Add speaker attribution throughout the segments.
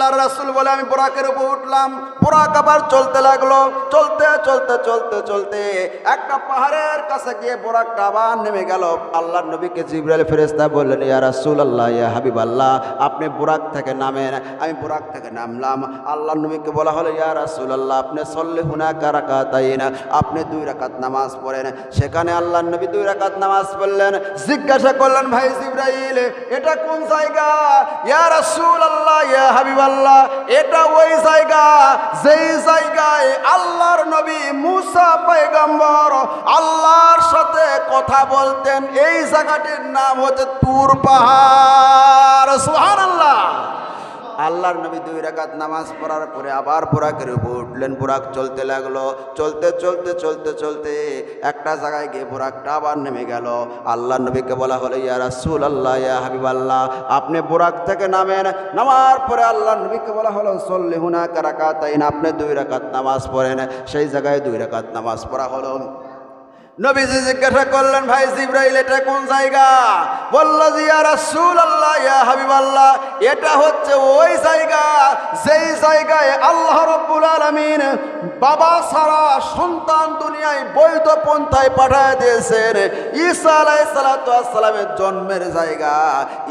Speaker 1: আল্লাহর রাসূল বলে আমি বোরাকের উপর উঠলাম। বোরাক আবার চলতে লাগল। চলতে চলতে চলতে চলতে একটা পাহাড়ের কাছে গিয়ে বোরাকটা আবার নেমে গেল। আল্লাহর নবীকে জিব্রাইল ফেরেশতা বললেন, ইয়া রাসূলুল্লাহ, ইয়া হাবিবাল্লাহ, আপনি বোরাক থেকে নামেন। আমি বোরাক থেকে নামলাম। আল্লাহর নবীকে বলা হলো, ইয়া রাসূলুল্লাহ, আপনি সল্লে হুনা কারাকাতাইন আপনি দুই রাকাত নামাজ পড়েন। সেখানে আল্লাহর নবী দুই রাকাত নামাজ পড়লেন। জিজ্ঞাসা করলেন, ভাই জিব্রাইল, এটা কোন জায়গা? ইয়া রাসুল আল্লাহ ইয়া হাবিবাল্লাহ এটা ওই জায়গা, যেই জায়গায় আল্লাহর নবী মুসা পয়গম্বর আল্লাহর সাথে কথা বলতেন, এই জায়গাটির নাম হচ্ছে তুর পাহাড়। সুবহানাল্লাহ। আল্লাহর নবী দুই রাকাত নামাজ পড়ার পরে আবার বুরাকের উপর উঠলেন। বুরাক চলতে লাগল। চলতে চলতে চলতে চলতে একটা জায়গায় গিয়ে বুরাকটা আবার নেমে গেল। আল্লাহর নবীকে বলা হলো, ইয়া রাসূল আল্লাহ ইয়া হাবিব আল্লাহ আপনি বুরাক থেকে নামেন। নামার পরে আল্লাহর নবীকে বলা হলো, সল্লি হুনা কারাকাতাইন আপনি দুই রাকাত নামাজ পড়েন। সেই জায়গায় দুই রাকাত নামাজ পড়া হলো। নবীজি জিজ্ঞাসা করলেন, ভাই জিব্রাইল, এটা কোন জায়গা? বলল যে ইয়া রাসূল আল্লাহ ইয়া হাবিব আল্লাহ এটা হচ্ছে ওই জায়গা, যেই জায়গায় আল্লাহ রব্বুল আলামিন বাবা সারা সন্তান দুনিয়ায় বৈধ পন্থায় পাঠায় দিয়েছেন। ঈসা আলাইহিস সালাতু সালামের জন্মের জায়গা,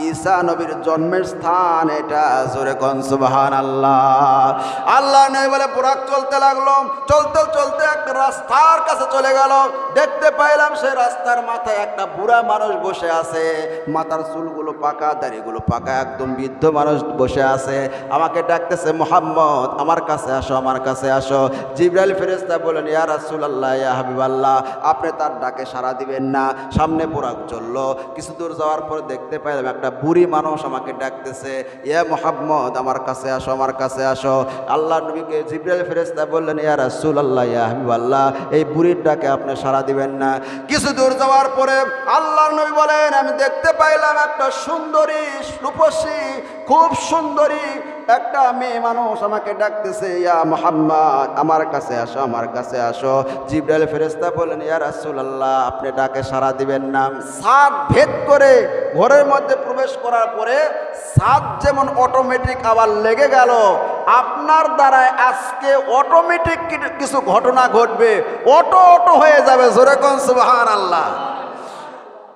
Speaker 1: ঈসা নবীর জন্মের স্থান এটা, জোরে কোন সুবহানাল্লাহ। আল্লাহ নবী বলে বুরাক চলতে লাগল। চলতে চলতে এক রাস্তার কাছে চলে গেল দেখতে পাইলাম সেই রাস্তার মাথায় একটা বুড়া মানুষ বসে আছে। মাথার চুলগুলো পাকা, দাড়িগুলো পাকা, একদম বৃদ্ধ মানুষ বসে আছে। আমাকে ডাকতেছে, মোহাম্মদ, আমার কাছে আসো, আমার কাছে আসো। জিব্রাইল ফেরেস্তা বলেন ইয়া রাসূলুল্লাহ, ইয়া হাবিবাল্লাহ, আপনি তার ডাকে সাড়া দিবেন না, সামনে বুরাক চলল। কিছু দূর যাওয়ার পর দেখতে পাইলাম একটা বুড়ি মানুষ আমাকে ডাকতেছে ইয়া মোহাম্মদ, আমার কাছে আসো, আমার কাছে আসো। আল্লাহ নবীকে জিব্রাইল ফেরেস্তা বললেন, ইয়া রাসূলুল্লাহ, ইয়া হাবিবাল্লাহ, এই বুড়ির ডাকে আপনি সাড়া দিবেন না। কিছু দূর যাওয়ার পরে আল্লাহর নবী বলেন, আমি দেখতে পাইলাম একটা সুন্দরী রূপসী, খুব সুন্দরী একটা মেয়ে মানুষ আমাকে ডাকতেছে, ইয়া মোহাম্মদ, আমার কাছে আসো, আমার কাছে আসো। জিব্রাইল ফেরেস্তা বলেন ইয়া রাসূলুল্লাহ, আপনি ডাকে সাড়া দিবেন না। সাত ভেদ করে ঘরের মধ্যে প্রবেশ করার পরে সাত যেমন অটোমেটিক আবার লেগে গেল, আপনার দ্বারায় আজকে অটোমেটিক কিছু ঘটনা ঘটবে, অটো অটো হয়ে যাবে, জোরে কোন সুবহান আল্লাহ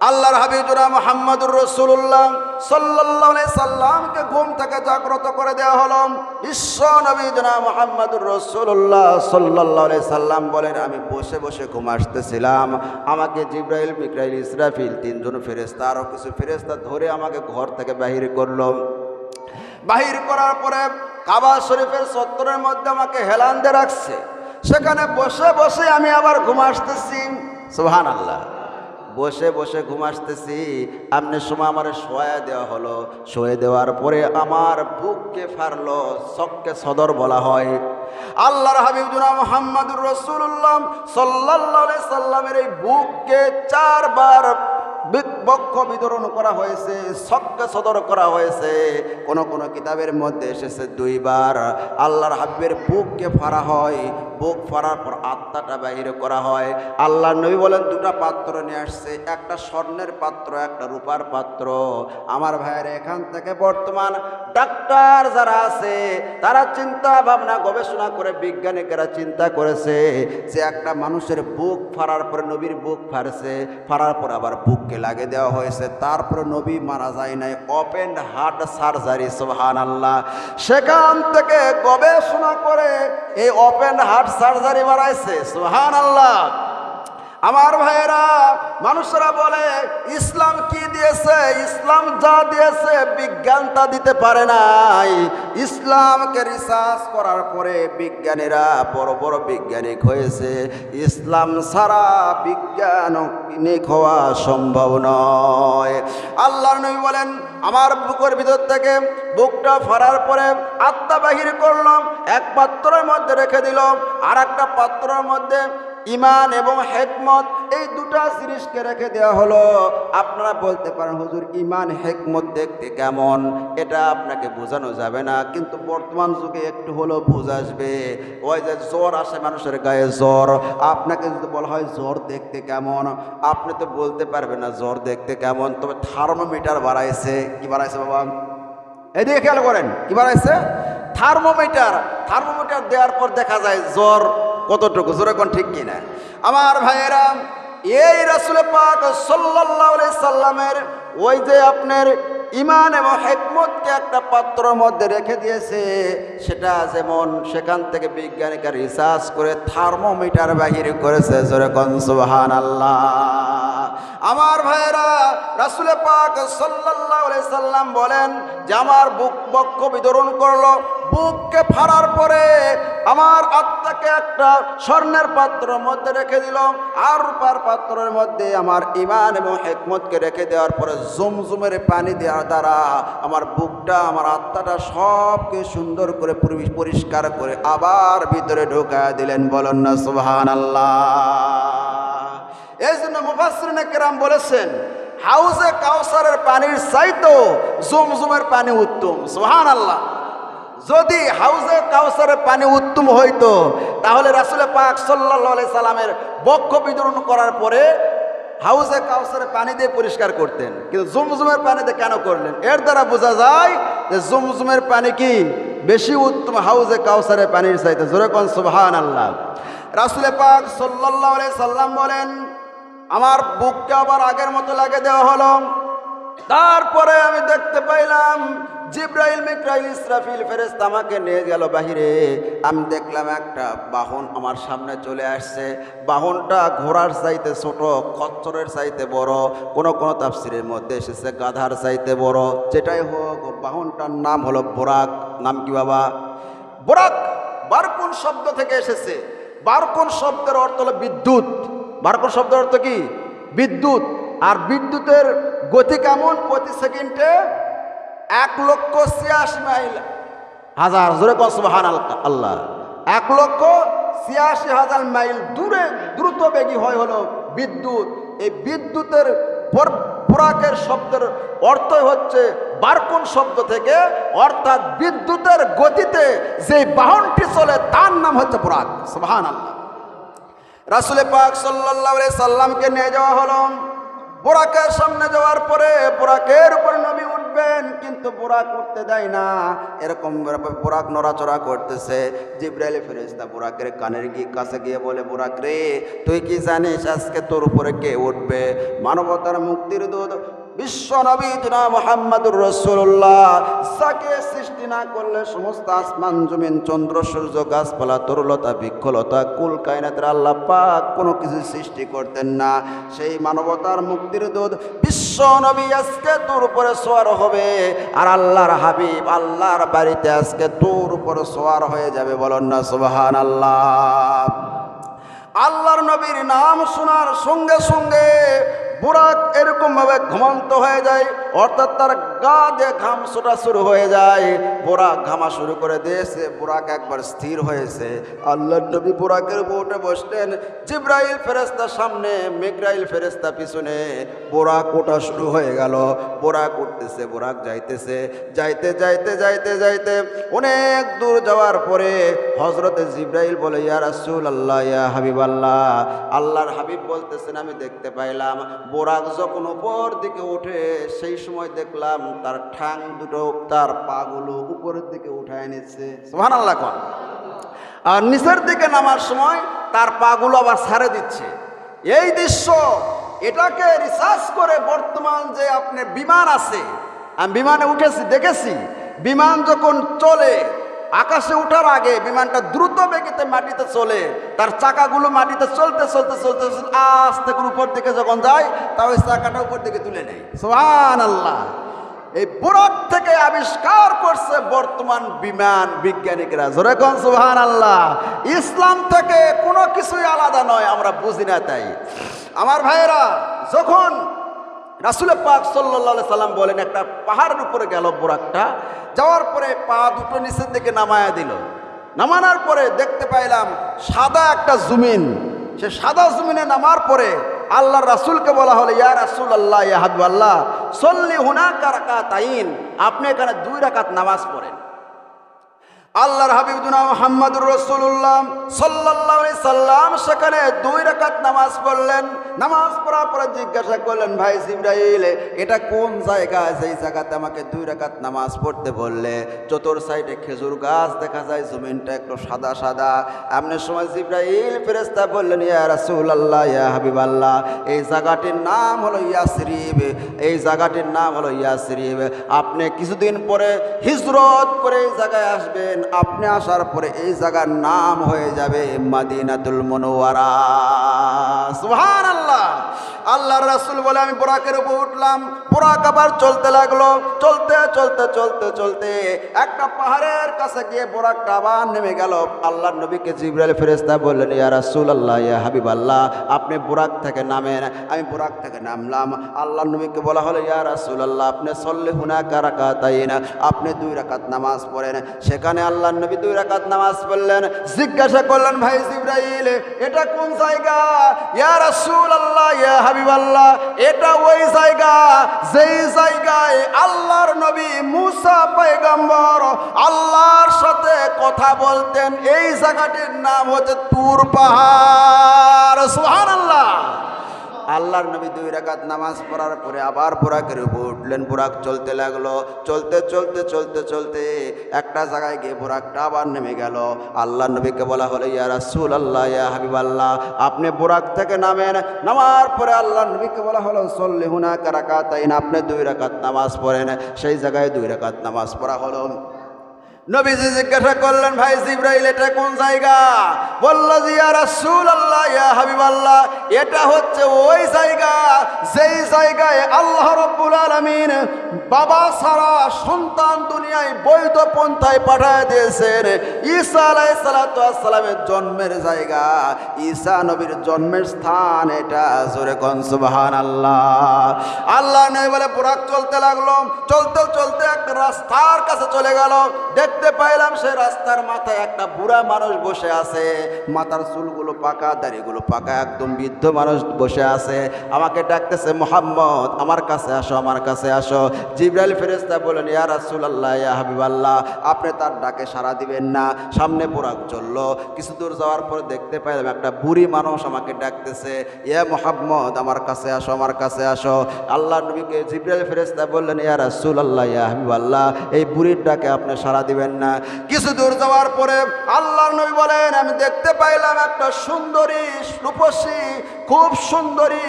Speaker 1: আল্লাহর হাবিবুরা মোহাম্মদুর রসুল্লাহ সাল্লাহ সাল্লামকে ঘুম থেকে জাগ্রত করে দেওয়া হলো। ঈশ্বর নবীজনা মোহাম্মদুর রসুল্লাহ সাল্লাহ সাল্লাম বলেন, আমি বসে বসে ঘুম আসতেছিলাম। আমাকে জিব্রাইল মিকরাইল ইসরাফিল তিনজন ফেরেস্তা আরও কিছু ফেরেস্তা ধরে আমাকে ঘর থেকে বাহির করল। বাহির করার পরে কাবা শরীফের সত্তরের মধ্যে আমাকে হেলান দিয়ে রাখছে। সেখানে বসে বসে আমি আবার ঘুম আসতেছি। সুহান আল্লাহ বসে বসে ঘুম আসতেছি। আমনে সময় আমার শোয়া দেওয়া হলো। শোয়ে দেওয়ার পরে আমার বুককে ফারলো সককে সদর বলা হয়। আল্লাহর হাবিবুনা মোহাম্মদুর রসুল্লাম সাল্লাহ সাল্লামের এই বুককে চারবার বক্ষ বিতরণ করা হয়েছে সবকে সদর করা হয়েছে। কোন কোন কিতাবের মধ্যে এসেছে দুইবার, আল্লাহর হাবিবের বুককে ফাড়া হয়, বুক ফাড়ার পর আত্মাটা বাহির করা হয়। আল্লাহ নবী বলেন, দুটা পাত্র নিয়ে আসছে, একটা স্বর্ণের পাত্র, একটা রূপার পাত্র। আমার ভাইয়ের, এখান থেকে বর্তমান ডাক্তার যারা আছে, তারা চিন্তা ভাবনা গবেষণা করে, বিজ্ঞানিকেরা চিন্তা করেছে যে একটা মানুষের বুক ফাড়ার পরে নবীর বুক ফাড়ছে, ফাড়ার পর আবার বুককে লাগে দেওয়া হয়েছে, তারপরে নবী মারা যায় নাই। ওপেন হার্ট সার্জারি সোহান আল্লাহ সেখান থেকে গবেষণা করে এই ওপেন হার্ট সার্জারি মারাইছে সোহান আল্লাহ আমার ভাইয়েরা, মানুষরা বলে, ইসলাম কি দিয়েছে? ইসলাম যা দিয়েছে, বিজ্ঞান তা দিতে পারে নাই। ইসলামকে রিসার্চ করার পরে বিজ্ঞানীরা বড় বড় বৈজ্ঞানিক হয়েছে। ইসলাম ছাড়া বিজ্ঞানিক হওয়া সম্ভব নয়। আল্লাহ নবী বলেন, আমার বুকের ভিতর থেকে বুকটা ফাড়ার পরে আত্মা বাহির করলাম, এক পাত্রের মধ্যে রেখে দিলাম আর একটা পাত্রের মধ্যে ইমান এবং হেকমত, এই দুটা জিনিসকে রেখে দেওয়া হলো। আপনারা বলতে পারেন, হুজুর ইমান হেকমত দেখতে কেমন? এটা আপনাকে বোঝানো যাবে না, কিন্তু বর্তমান যুগে একটু হলেও বুঝ আসবে। ওই যে জ্বর আসে মানুষের গায়ে জ্বর, আপনাকে যদি বলা হয় জ্বর দেখতে কেমন? আপনি তো বলতে পারবেন না জ্বর দেখতে কেমন, তবে থার্মোমিটার বাড়াইছে। কি বাড়াইছে বাবা? এদিকে খেয়াল করেন, কি বাড়াইছে? থার্মোমিটার থার্মোমিটার দেওয়ার পর দেখা যায় জ্বর কতটুকু? এখন ঠিক কিনা? আমার ভাইয়েরা, এই রাসুল পাক সাল্লি সাল্লামের ওই যে আপনার ইমান এবং হেকমতকে একটা পাত্রর মধ্যে রেখে দিয়েছে, সেটা যেমন সেখান থেকে বিজ্ঞানীকে রিসার্চ করে থার্মোমিটার বাহির করেছে জোরে কনসুবাহান আল্লাহ আমার ভাইয়েরা, রাসুলে পাক আলাইহি সাল্লাম বলেন যে আমার বুক বক্ষ বিতরণ করল বুককে ফাড়ার পরে আমার আত্মাকে একটা স্বর্ণের পাত্রের মধ্যে রেখে দিল। আর রূপার পাত্রের মধ্যে আমার ইমান এবং একমতকে রেখে দেওয়ার পরে জমজমের পানি দেওয়ার দ্বারা আমার বুকটা, আমার আত্মাটা সবকে সুন্দর করে পরিষ্কার করে আবার ভিতরে ঢোকা দিলেন। বলেন না সুবহান আল্লাহ এই জন্য মুফাসরিনে কেরাম বলেছেন, হাউজে কাউসারের পানির চাইতো জুমজুমের পানি উত্তম। সোহান আল্লাহ যদি হাউজে কাউসারের পানি উত্তম হইতো, তাহলে রাসুলে পাক সাল্লাহ সাল্লামের বক্ষ বিতরণ করার পরে হাউজে কাউসারের পানি দিয়ে পরিষ্কার করতেন। কিন্তু জমজমের পানিতে কেন করলেন? এর দ্বারা বোঝা যায় যে জুমজুমের পানি কি বেশি উত্তম হাউজে কাউসারের পানির চাইতে। জোরেকন সুবহান আল্লাহ রাসুলে পাক সাল্লাহ সাল্লাম বলেন আমার বুককে আবার আগের মতো লাগে দেওয়া হলো। তারপরে আমি দেখতে পাইলাম, জিব্রাইল মিক্রাইল ইসরাফিল ফেরেস্ত আমাকে নিয়ে গেল বাহিরে। আমি দেখলাম একটা বাহন আমার সামনে চলে আসছে। বাহনটা ঘোড়ার চাইতে ছোট, খচ্চরের চাইতে বড়। কোন কোন তাফসিরের মধ্যে এসেছে গাধার চাইতে বড়। যেটাই হোক, বাহনটার নাম হলো বোরাক। নাম কি বাবা? বোরাক বারকুন শব্দ থেকে এসেছে। বারকুন শব্দের অর্থ হলো বিদ্যুৎ। বারকুন শব্দ অর্থ কি? বিদ্যুৎ। আর বিদ্যুতের গতি কেমন? প্রতি সেকেন্ডে এক লক্ষ ছিয়াশি মাইল। হাজার, জোরে কসবাহান আল্লাহ। এক লক্ষ ছিয়াশি হাজার মাইল দূরে দ্রুত বেগী হয় হলো বিদ্যুৎ। এই বিদ্যুতের পর- পোরাকের শব্দের অর্থ হচ্ছে বারকুন শব্দ থেকে, অর্থাৎ বিদ্যুতের গতিতে যে বাহনটি চলে, তার নাম হচ্ছে পোরাক সুবহান আল্লাহ রাসুলে পাক সাল্লাহ সাল্লামকে নিয়ে যাওয়া হলো। বোরাকের সামনে যাওয়ার পরে বোরাকের উপর নবী উঠবেন, কিন্তু বোরাক উঠতে দেয় না। এরকম বোরাক নড়াচড়া করতেছে। জিব্রাইল ফেরেস্তা বোরাকের কানের গিয়ে কাছে গিয়ে বলে, বোরাক রে, তুই কি জানিস আজকে তোর উপরে কে উঠবে? মানবতার মুক্তির দুধ বিশ্ব রসুল্লাহ সৃষ্টি না করলে সমস্ত আসমান, জমিন, চন্দ্র, সূর্য, গাছপালা, তরুলতা কুল আল্লাহ কোনো কিছু সৃষ্টি করতেন না। সেই মানবতার মুক্তির আজকে তোর উপরে সোয়ার হবে। আর আল্লাহর হাবিব আল্লাহর বাড়িতে আজকে তোর উপরে সোয়ার হয়ে যাবে বলুন না সুবাহান আল্লাহ আল্লাহর নবীর নাম শোনার সঙ্গে সঙ্গে বুরাক এরকম ভাবে ঘুমন্ত হয়ে যায়। অর্থাৎ তার গা দিয়ে ঘাম ছোটা শুরু হয়ে যায়। বোরাক ঘামা শুরু করে দিয়েছে। বোরাক একবার স্থির হয়েছে। আল্লাহর নবী বোরাকের বউটে বসলেন। জিব্রাইল ফেরেস্তার সামনে মেঘরাইল ফেরেস্তা পিছনে। বোরাক ওটা শুরু হয়ে গেল। বোরাক উঠতেছে বোরাক যাইতেছে। যাইতে যাইতে যাইতে যাইতে অনেক দূর যাওয়ার পরে হজরতে জিব্রাইল বলে, ইয়া রাসূল আল্লাহ ইয়া হাবিব আল্লাহ আল্লাহর হাবিব বলতেছেন, আমি দেখতে পাইলাম। বোরাক যখন উপর দিকে ওঠে সেই সময় দেখলাম তার ঠাং দুটো তার পাগুলো উপরের দিকে উঠায় নিচ্ছে। সোহান আল্লাহ কন। আর নিচের দিকে নামার সময় তার পাগুলো আবার ছাড়ে দিচ্ছে। এই দৃশ্য, এটাকে রিসার্চ করে বর্তমান যে আপনি বিমান আছে, আমি বিমানে উঠেছি, দেখেছি, বিমান যখন চলে আকাশে ওঠার আগে বিমানটা দ্রুত বেগেতে মাটিতে চলে। তার চাকাগুলো মাটিতে চলতে চলতে চলতে আস্তে করে উপর দিকে যখন যায় তা ওই চাকাটা উপর দিকে তুলে নেয়। সোহান আল্লাহ এই বুড়ক থেকে আবিষ্কার করছে বর্তমান বিমান বিজ্ঞানিকরা। যেরকম সুহান আল্লাহ ইসলাম থেকে কোনো কিছুই আলাদা নয়, আমরা বুঝি না তাই। আমার ভাইয়েরা, যখন রাসুলের পাক সাল্লা সাল্লাম বলেন, একটা পাহাড়ের উপরে গেল বোরাকটা যাওয়ার পরে পা দুটো নিচের দিকে নামায়া দিল। নামানোর পরে দেখতে পাইলাম সাদা একটা জুমিন। সে সাদা জুমিনে নামার পরে আল্লাহ রাসুলকে বলা হলো, ইয়া রাসুল আল্লাহ ইয়া হাদু আল্লাহ সল্লি হুনা রাকাত আইন আপনি এখানে দুই রাকাত নামাজ পড়েন। আল্লাহর হাবিব দুনা মোহাম্মদুর রসুল্লাহ সাল্লাহ সাল্লাম সেখানে দুই রাকাত নামাজ পড়লেন। নামাজ পড়ার পরে জিজ্ঞাসা করলেন, ভাই জিব্রাইল, এটা কোন জায়গা? যেই জায়গাতে আমাকে দুই রাকাত নামাজ পড়তে বললে, চতুর সাইডে খেজুর গাছ দেখা যায়, জমিনটা একটু সাদা সাদা। এমনি সময় জিব্রাইল ফেরেস্তা বললেন, ইয়া রাসুল আল্লাহ ইয়া হাবিব আল্লাহ এই জায়গাটির নাম হলো ইয়াসরিব, এই জায়গাটির নাম হলো ইয়াসরিব। আপনি কিছুদিন পরে হিজরত করে এই জায়গায় আসবেন আপনি আসার পরে এই জায়গার নাম হয়ে যাবে মাদিনাতুল মনোয়ারা আল্লাহ আল্লাহর রাসুল বলে, আমি বোরাকের উপর উঠলাম। বোরাক আবার চলতে লাগল। চলতে চলতে চলতে চলতে একটা পাহাড়ের কাছে গিয়ে বোরাকটা আবার নেমে গেল। আল্লাহর নবীকে জিব্রাইল ফেরেস্তা বললেন, ইয়া রাসুল আল্লাহ ইয়া হাবিব আল্লাহ আপনি বোরাক থেকে নামেন। আমি বোরাক থেকে নামলাম। আল্লাহ নবীকে বলা হলো, ইয়া রাসুল আল্লাহ আপনি সল্লে হুনা কারাকা তাই না আপনি দুই রাকাত নামাজ পড়েন। সেখানে আল্লাহর নবী দুই রাকাত নামাজ পড়লেন। জিজ্ঞাসা করলেন, ভাই জিব্রাইল, এটা কোন জায়গা? ইয়া রাসুল আল্লাহ ইয়া হাবিব আল্লাহ এটা ওই জায়গা, যেই জায়গায় আল্লাহর নবী মুসা পয়গম্বর আল্লাহর সাথে কথা বলতেন। এই জায়গাটির নাম হচ্ছে তুর পাহাড়। সুহান আল্লাহ আল্লাহর নবী দুই রাকাত নামাজ পড়ার পরে আবার বুরাকের উপর উঠলেন, বুরাক চলতে লাগল। চলতে চলতে চলতে চলতে একটা জায়গায় গিয়ে বুরাকটা আবার নেমে গেল। আল্লাহর নবীকে বলা হলো, ইয়া রাসূল আল্লাহ ইয়া হাবিব আল্লাহ আপনি বুরাক থেকে নামেন। নামার পরে আল্লাহর নবীকে বলা হলো সল্লি হুনা কারাকাত আপনি দুই রাকাত নামাজ পড়েন। সেই জায়গায় দুই রাকাত নামাজ পড়া হলো। নবীজি জিজ্ঞাসা করলেন, ভাই জিব্রাইল, এটা কোন জায়গা? বলল যে রাসুল আল্লাহ ইয়া হাবিব আল্লাহ এটা হচ্ছে ওই জায়গা যেই জায়গায় আল্লাহ রব্বুল আলামিন বাবা সারা সন্তান দুনিয়ায় বৈধ পন্থায় পাঠায় দিয়েছেন। ঈসা আলাইহিস সালাতু সালামের জন্মের জায়গা, ঈসা নবীর জন্মের স্থান এটা, জোরে কোন সুবহানাল্লাহ। আল্লাহ নবী বলে, বুরাক চলতে লাগল, চলতে চলতে একটা রাস্তার কাছে চলে গেল। দেখতে পাইলাম সে রাস্তার মাথায় একটা বুড়া মানুষ বসে আছে। মাথার চুলগুলো পাকা, দাড়িগুলো পাকা, একদম বৃদ্ধ মানুষ বসে আছে। আমাকে ডাকতেছে মোহাম্মদ, আমার কাছে আসো, আমার কাছে আসো। জিব্রাইল ফেরেস্তা বলেন ইয়া রাসূলুল্লাহ, ইয়া হাবিবাল্লাহ, আপনি তার ডাকে সাড়া দিবেন না, সামনে বুরাক চলল। কিছু দূর যাওয়ার পর দেখতে পাইলাম একটা বুড়ি মানুষ আমাকে ডাকতেছে, ইয়া মোহাম্মদ, আমার কাছে আসো, আমার কাছে আসো। আল্লাহ নবীকে জিব্রাইল ফেরেস্তা বললেন, ইয়া রাসূলুল্লাহ, ইয়া হাবিবাল্লাহ, এই বুড়ির ডাকে আপনি সাড়া দিবেন না। কিছু দূর যাওয়ার পরে আল্লাহর নবী বলেন, আমি দেখতে পাইলাম একটা সুন্দরী, রূপসী খুব সুন্দরী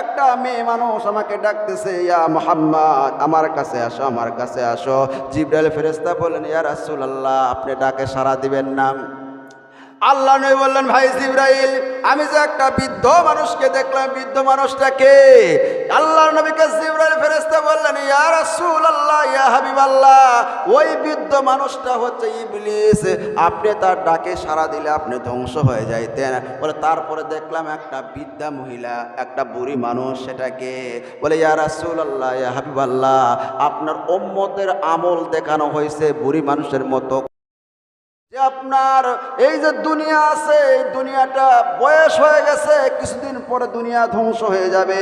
Speaker 1: একটা মেয়ে মানুষ আমাকে ডাকতেছে, ইয়া মোহাম্মদ, আমার কাছে আসো, আমার কাছে আসো। জিবরাইল ফেরেস্তা বলেন ইয়া রাসূলুল্লাহ, আপনি ডাকে সাড়া দিবেন না। আল্লাহ নবী বললেন, ভাই জিব্রাইল, আমি যে একটা বৃদ্ধ মানুষকে দেখলাম, বৃদ্ধ মানুষটাকে আল্লাহর নবীকে জিব্রাইল ফেরেশতা বললেন, ইয়া রাসূলুল্লাহ, ইয়া হাবিবাল্লাহ, ওই বৃদ্ধ মানুষটা হচ্ছে ইবলিস, আপনি তার ডাকে সাড়া দিলে আপনি ধ্বংস হয়ে যাইতেন। বলে, তারপরে দেখলাম একটা বৃদ্ধা মহিলা, একটা বুড়ি মানুষ সেটাকে বলে, ইয়া রাসূলুল্লাহ, ইয়া হাবিবাল্লাহ, আপনার উম্মতের আমল দেখানো হয়েছে বুড়ি মানুষের মতো আপনার এই যে দুনিয়া আছে, এই দুনিয়াটা বয়স হয়ে গেছে, কিছুদিন পরে দুনিয়া ধ্বংস হয়ে যাবে।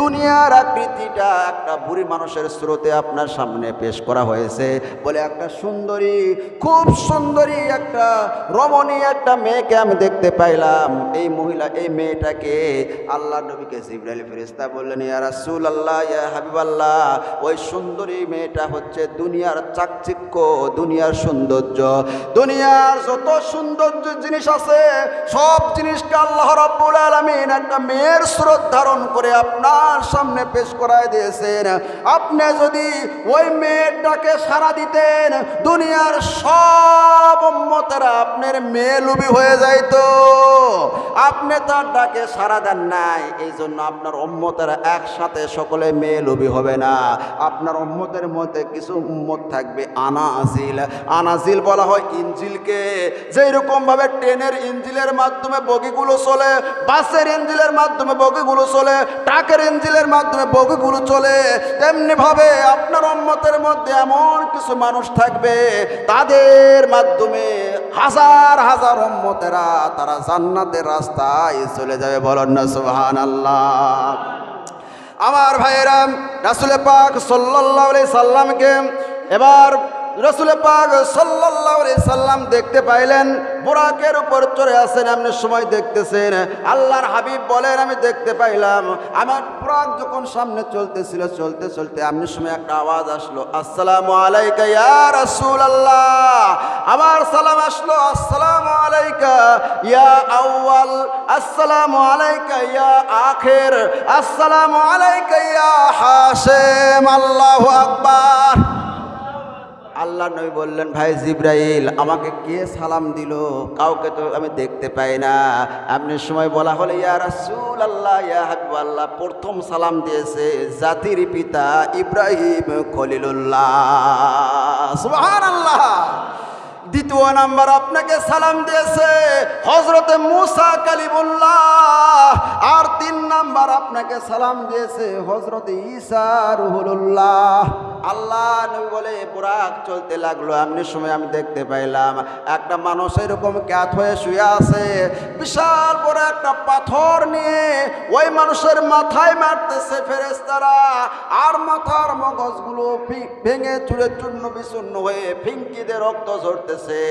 Speaker 1: দুনিয়ার আকৃতিটা একটা বুড়ি মানুষের স্রোতে আপনার সামনে পেশ করা হয়েছে। বলে একটা সুন্দরী, খুব সুন্দরী একটা রমণী একটা মেয়েকে আমি দেখতে পাইলাম। এই মহিলা, এই মেয়েটাকে আল্লাহ নবীকে জিব্রাইল ফেরিস্তা বললেন, ইয়া রাসূল আল্লাহ ইয়া হাবিব আল্লাহ ওই সুন্দরী মেয়েটা হচ্ছে দুনিয়ার চাকচিক্য, দুনিয়ার সৌন্দর্য দুনিয়ার যত সৌন্দর্য জিনিস আছে, সব জিনিসকে আল্লাহ রাব্বুল আলামিন একটা মেয়ের স্রোত ধারণ করে আপনার সামনে পেশ করায় দিয়েছেন। আপনি যদি ওই মেয়েটাকে সারা দিতেন, দুনিয়ার সব উম্মতেরা আপনার মেয়ে লুবি হয়ে যাইতো। আপনি তার ডাকে সারা দেন নাই এই জন্য আপনার উম্মতেরা একসাথে সকলে মেয়ে লুবি হবে না। আপনার উম্মতের মধ্যে কিছু উম্মত থাকবে আনাজিল। আনাজিল বলা হয় ইঞ্জিলকে। যেই রকম ভাবে ট্রেনের ইঞ্জিলের মাধ্যমে বগিগুলো চলে, বাসের ইঞ্জিলের মাধ্যমে বগিগুলো চলে, ট্রাকের ইঞ্জিলের মাধ্যমে বগিগুলো চলে তেমনি ভাবে আপনার উম্মতের মধ্যে এমন কিছু মানুষ থাকবে, তাদের মাধ্যমে হাজার হাজার উম্মতেরা তারা জান্নাতের রাস্তায় চলে যাবে। বলেন না সুবহান আল্লাহ আমার ভাইয়েরা রাসুলে পাক সাল্লাহ সাল্লামকে এবার রসুল পাক আলাইহি সাল্লাম দেখতে পাইলেন, বোরাকের উপর চড়ে আছেন এমনি সময় দেখতেছেন। আল্লাহর হাবিব বলেন, আমি দেখতে পাইলাম, আমার বোরাক যখন সামনে চলতেছিল, চলতে চলতে এমনি সময় একটা আওয়াজ আসলো, আসসালামু আলাইকা ইয়া রাসূলুল্লাহ। আমার সালাম আসলো, আসসালামু আলাইকা ইয়া আউয়াল। আসসালামু আলাইকা ইয়া আখির। আসসালামু আলাইকা ইয়া হাসিম আল্লাহু আকবার। আল্লাহ নবী বললেন, ভাই জিব্রাইল, আমাকে কে সালাম দিল? কাউকে তো আমি দেখতে পাই না। আপনি সময় বলা হলে, ইয়া রাসুল আল্লাহ ইয়া হাবিব আল্লাহ প্রথম সালাম দিয়েছে জাতির পিতা ইব্রাহিম খলিলুল্লাহ। সুবহানাল্লাহ। দ্বিতীয় নাম্বার আপনাকে সালাম দিয়েছে হজরতে মুসা কালিমুল্লাহ। আর তিন নাম্বার আপনাকে সালাম দিয়েছে হজরতে ঈসা রুহুল্লাহ আল্লাহ বলে বুরাক চলতে লাগল, এমনি সময় আমি দেখতে পাইলাম, একটা মানুষ এরকম ক্যাত হয়ে শুয়ে আছে, বিশাল বড় একটা পাথর নিয়ে ওই মানুষের মাথায় মারতেছে ফেরেস্তারা আর মাথার মগজগুলো ভেঙে চুরে চূর্ণ বিচূর্ণ হয়ে ফিঙ্কিদের রক্ত ঝরতেছে।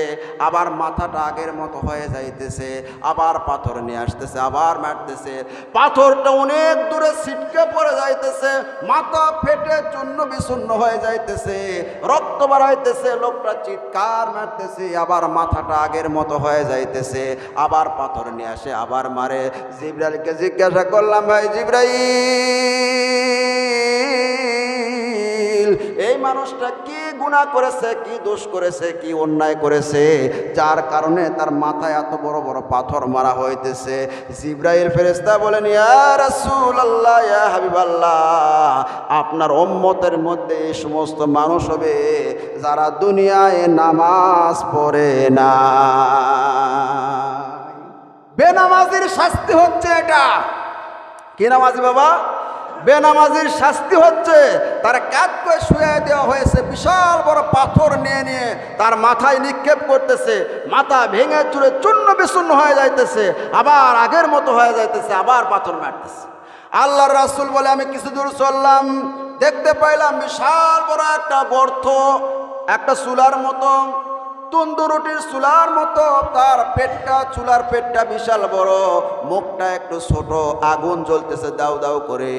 Speaker 1: আবার মাথাটা আগের মতো হয়ে যাইতেছে, আবার পাথর নিয়ে আসতেছে, আবার মারতেছে। পাথরটা অনেক দূরে ছিটকে পড়ে যাইতেছে, মাথা ফেটে চূর্ণ বিচূর্ণ হয়ে যাইতেছে, রক্ত বাড়াইতেছে, লোকটা চিৎকার মারতেছে, আবার মাথাটা আগের মতো হয়ে যাইতেছে, আবার পাথর নিয়ে আসে, আবার মারে। জিব্রাইলকে জিজ্ঞাসা করলাম, ভাই জিব্রাইল! মানুষটা কি গুনাহ করেছে, কি দোষ করেছে, কি অন্যায় করেছে? যার কারণে তার মাথায় এত বড় বড় পাথর মারা হইতেছে। জিব্রাইল ফেরেস্তা বলেন আপনার উম্মতের মধ্যে এই সমস্ত মানুষ হবে যারা দুনিয়ায় নামাজ পড়ে না বেনামাজির শাস্তি হচ্ছে এটা। কি নামাজি বাবা? বেনামাজির শাস্তি হচ্ছে। তার ক্যাত করে শুয়ে দেওয়া হয়েছে, বিশাল বড় পাথর নিয়ে নিয়ে তার মাথায় নিক্ষেপ করতেছে। মাথা ভেঙে চুরে চূর্ণ বিচূর্ণ হয়ে যাইতেছে, আবার আগের মতো হয়ে যাইতেছে, আবার পাথর মারতেছে। আল্লাহর রাসূল বলে, আমি কিছু দূর চললাম, দেখতে পাইলাম বিশাল বড় একটা গর্ত, একটা চুলার মতো তন্দুরুটির চুলার মতো, তার পেটটা, চুলার পেটটা বিশাল বড়। মুখটা একটু ছোট, আগুন জ্বলতেছে দাউ দাউ করে।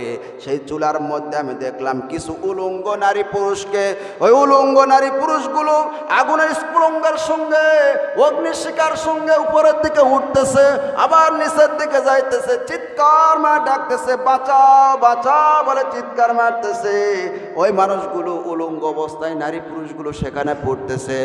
Speaker 1: সেই চুলার মধ্যে আমি দেখলাম কিছু উলঙ্গ নারী পুরুষকে। ওই উলঙ্গ নারী পুরুষগুলো আগুনের স্ফুলঙ্গের সঙ্গে অগ্নিশিকার সঙ্গে উপরের দিকে উঠতেছে, আবার নিচের দিকে যাইতেছে। চিৎকার মার ডাকতেছে, বাঁচাও বাঁচাও বলে চিৎকার মারতেছে। ওই মানুষগুলো উলঙ্গ অবস্থায় নারী পুরুষগুলো সেখানে পড়তেছে।